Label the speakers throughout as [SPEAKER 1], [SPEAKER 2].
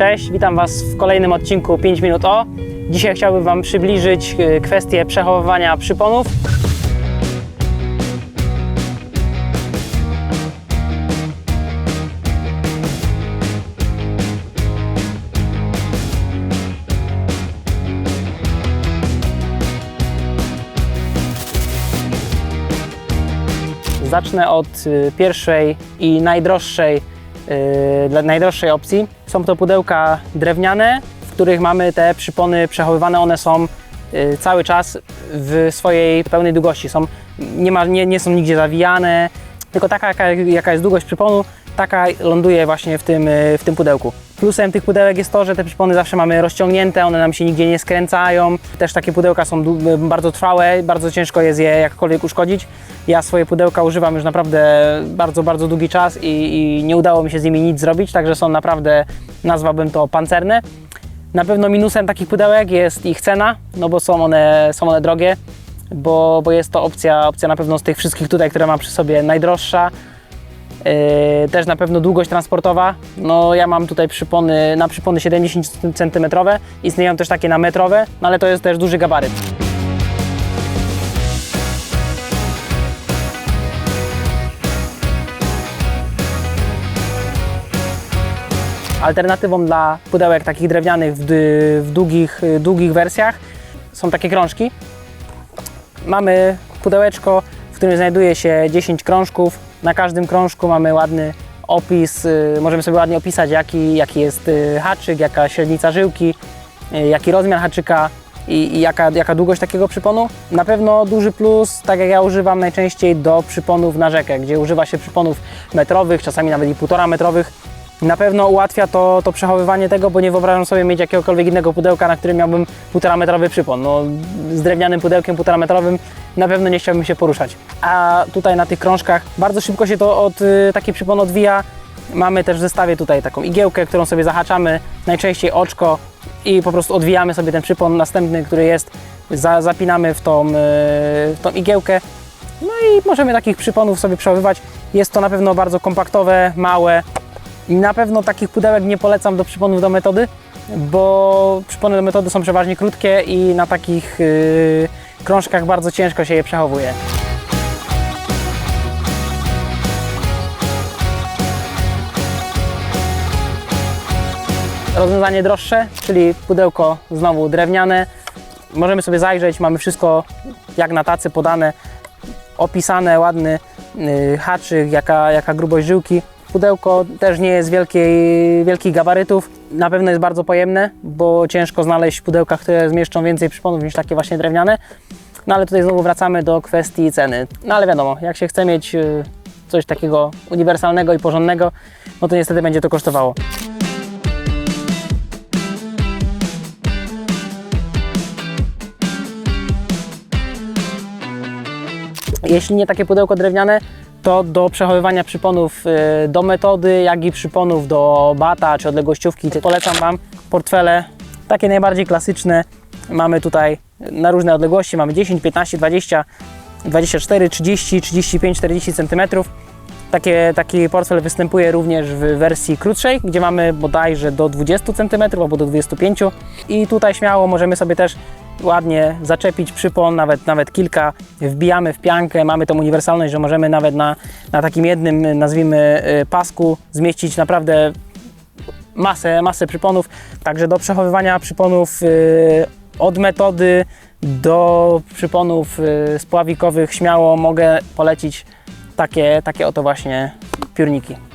[SPEAKER 1] Cześć, witam Was w kolejnym odcinku 5 minut o. Dzisiaj chciałbym Wam przybliżyć y, kwestię przechowywania przyponów. Zacznę od y, pierwszej i najdroższej, dla najdroższej opcji. Są to pudełka drewniane, w których mamy te przypony przechowywane. One są y, cały czas w swojej pełnej długości. Są, nie, ma, nie, nie są nigdzie zawijane, tylko taka, jaka, jaka jest długość przyponu, taka ląduje właśnie w tym, y, w tym pudełku. Plusem tych pudełek jest to, że te przypony zawsze mamy rozciągnięte, one nam się nigdzie nie skręcają. Też takie pudełka są dłu- bardzo trwałe, bardzo ciężko jest je jakkolwiek uszkodzić. Ja swoje pudełka używam już naprawdę bardzo, bardzo długi czas i, i nie udało mi się z nimi nic zrobić, także są naprawdę, nazwałbym to pancerne. Na pewno minusem takich pudełek jest ich cena, no bo są one, są one drogie, bo, bo jest to opcja, opcja na pewno z tych wszystkich tutaj, które mam przy sobie najdroższa. Yy, też na pewno długość transportowa. No ja mam tutaj przypony na przypony 70 cm, istnieją też takie na metrowe, no ale to jest też duży gabaryt. Alternatywą dla pudełek takich drewnianych w, w długich, długich wersjach są takie krążki. Mamy pudełeczko, w którym znajduje się 10 krążków. Na każdym krążku mamy ładny opis. y, Możemy sobie ładnie opisać, jaki, jaki jest y, haczyk, jaka średnica żyłki, y, jaki rozmiar haczyka i, i jaka, jaka długość takiego przyponu. Na pewno duży plus, tak jak ja używam najczęściej do przyponów na rzekę, gdzie używa się przyponów metrowych, czasami nawet i półtora metrowych. Na pewno ułatwia to, to przechowywanie tego, bo nie wyobrażam sobie mieć jakiegokolwiek innego pudełka, na którym miałbym półtora metrowy przypon. No, z drewnianym pudełkiem półtora metrowym na pewno nie chciałbym się poruszać. A tutaj na tych krążkach bardzo szybko się to od, y, taki przypon odwija. Mamy też w zestawie tutaj taką igiełkę, którą sobie zahaczamy, najczęściej oczko i po prostu odwijamy sobie ten przypon następny, który jest, za, zapinamy w tą, y, w tą igiełkę. No i możemy takich przyponów sobie przechowywać. Jest to na pewno bardzo kompaktowe, małe, i na pewno takich pudełek nie polecam do przyponów do metody, bo przypony do metody są przeważnie krótkie i na takich yy, krążkach bardzo ciężko się je przechowuje. Rozwiązanie droższe, czyli pudełko znowu drewniane. Możemy sobie zajrzeć, mamy wszystko jak na tacy podane, opisane, ładny yy, haczyk, jaka, jaka grubość żyłki. Pudełko też nie jest wielkiej, wielkich gabarytów. Na pewno jest bardzo pojemne, bo ciężko znaleźć pudełka, które zmieszczą więcej przyponów niż takie właśnie drewniane. No ale tutaj znowu wracamy do kwestii ceny. No ale wiadomo, jak się chce mieć y, coś takiego uniwersalnego i porządnego, no to niestety będzie to kosztowało. Jeśli nie takie pudełko drewniane, to do przechowywania przyponów y, do metody, jak i przyponów do bata czy odległościówki polecam Wam portfele takie najbardziej klasyczne. Mamy tutaj na różne odległości, mamy 10, 15, 20, 24, 30, 35, 40 cm. Takie, taki portfel występuje również w wersji krótszej, gdzie mamy bodajże do 20 cm albo do 25 i tutaj śmiało możemy sobie też ładnie zaczepić przypon, nawet, nawet kilka, wbijamy w piankę, mamy tą uniwersalność, że możemy nawet na, na takim jednym, nazwijmy, y, pasku zmieścić naprawdę masę, masę przyponów, także do przechowywania przyponów y, od metody do przyponów y, spławikowych śmiało mogę polecić takie, takie oto właśnie piórniki.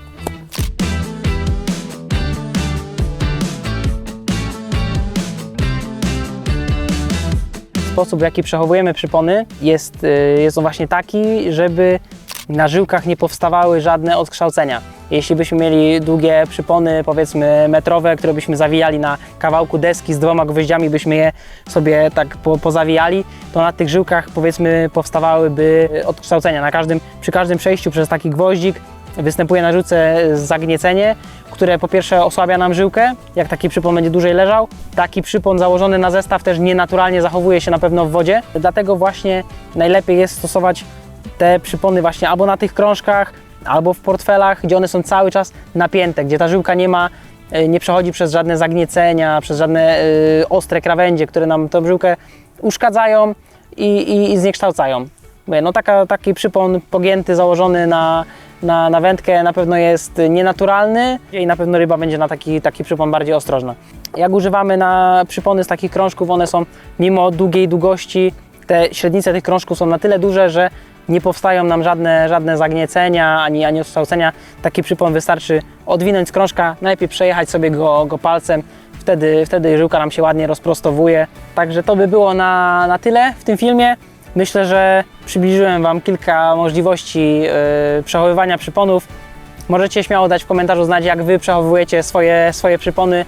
[SPEAKER 1] Sposób, w jaki przechowujemy przypony jest, y, jest on właśnie taki, żeby na żyłkach nie powstawały żadne odkształcenia. Jeśli byśmy mieli długie przypony, powiedzmy metrowe, które byśmy zawijali na kawałku deski z dwoma gwoździami, byśmy je sobie tak po, pozawijali, to na tych żyłkach powiedzmy powstawałyby odkształcenia. Na każdym, przy każdym przejściu przez taki gwoździk występuje na żyłce zagniecenie, które po pierwsze osłabia nam żyłkę, jak taki przypon będzie dłużej leżał. Taki przypon założony na zestaw też nienaturalnie zachowuje się na pewno w wodzie, dlatego właśnie najlepiej jest stosować te przypony właśnie albo na tych krążkach, albo w portfelach, gdzie one są cały czas napięte, gdzie ta żyłka nie ma y, nie przechodzi przez żadne zagniecenia, przez żadne y, ostre krawędzie, które nam tą żyłkę uszkadzają i, i, i zniekształcają. No taka, taki przypon pogięty, założony na, na, na wędkę na pewno jest nienaturalny i na pewno ryba będzie na taki, taki przypon bardziej ostrożna. Jak używamy na przypony z takich krążków, one są mimo długiej długości, te średnice tych krążków są na tyle duże, że nie powstają nam żadne, żadne zagniecenia ani, ani odkształcenia. Taki przypon wystarczy odwinąć z krążka, najlepiej przejechać sobie go, go palcem, wtedy, wtedy żyłka nam się ładnie rozprostowuje. Także to by było na, na tyle w tym filmie. Myślę, że przybliżyłem Wam kilka możliwości yy, przechowywania przyponów. Możecie śmiało dać w komentarzu znać, jak Wy przechowujecie swoje, swoje przypony.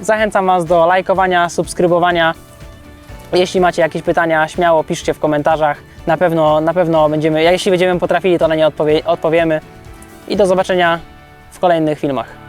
[SPEAKER 1] Zachęcam Was do lajkowania, subskrybowania. Jeśli macie jakieś pytania, śmiało piszcie w komentarzach. Na pewno, na pewno będziemy, jeśli będziemy potrafili, to na nie odpowie, odpowiemy. I do zobaczenia w kolejnych filmach.